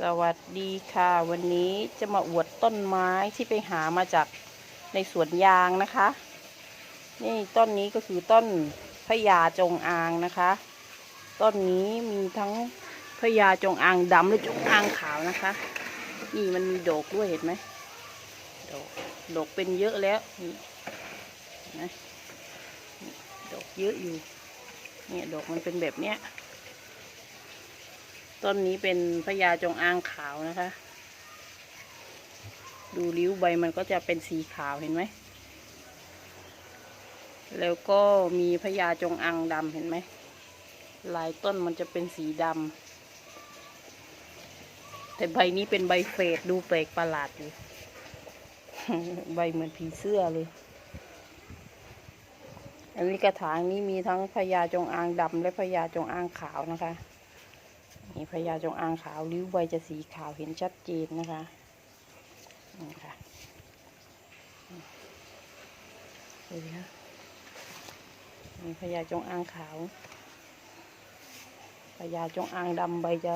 สวัสดีค่ะ วันนี้จะมาอวดต้นไม้ที่ไปหามาจากในสวนยางนะคะ นี่ต้นนี้ก็คือต้นพญาจงอางนะคะ ต้นนี้มีทั้งพญาจงอางดำและจงอางขาวนะคะ นี่มันมีดอกด้วยเห็นไหมดอกดอกเป็นเยอะแล้วนี่นไหมนี่ดอกเยอะอยู่เนี่ยดอกมันเป็นแบบเนี้ย ต้นนี้เป็นพญาจงอางขาวนะคะ ดูริ้วใบมันก็จะเป็นสีขาวเห็นไหม แล้วก็มีพญาจงอางดำเห็นไหม ลายต้นมันจะเป็นสีดำ แต่ใบนี้เป็นใบเฟดดูแปลกประหลาดอยู่ใบเหมือนผีเสื้อเลย อันนี้กระถางนี้มีทั้งพญาจงอางดำและพญาจงอางขาวนะคะ นี่พญาจงอางขาวริ้วใบจะสีขาวเห็นชัดเจนนะคะนี่ค่ะดูดิคะนี่พญาจงอางขาวพญาจงอางดำใบจะ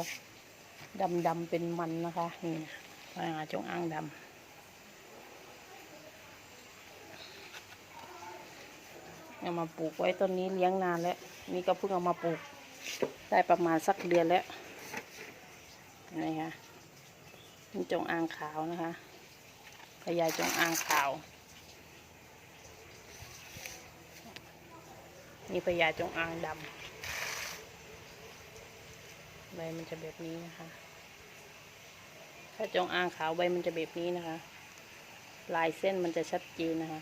ดำดำเป็นมันนะคะนี่นะพญาจงอางดำเอามาปลูกไว้ต้นนี้เลี้ยงนานแล้ว นี่ก็เพิ่งเอามาปลูก ได้ประมาณสักเดือนแล้ว นี่ค่ะนี่จงอางขาวนะคะพญาจงอางขาว นี่พญาจงอางดำใบมันจะแบบนี้นะคะ ถ้าจงอางขาวใบมันจะแบบนี้นะคะ ลายเส้นมันจะชัดเจนนะคะ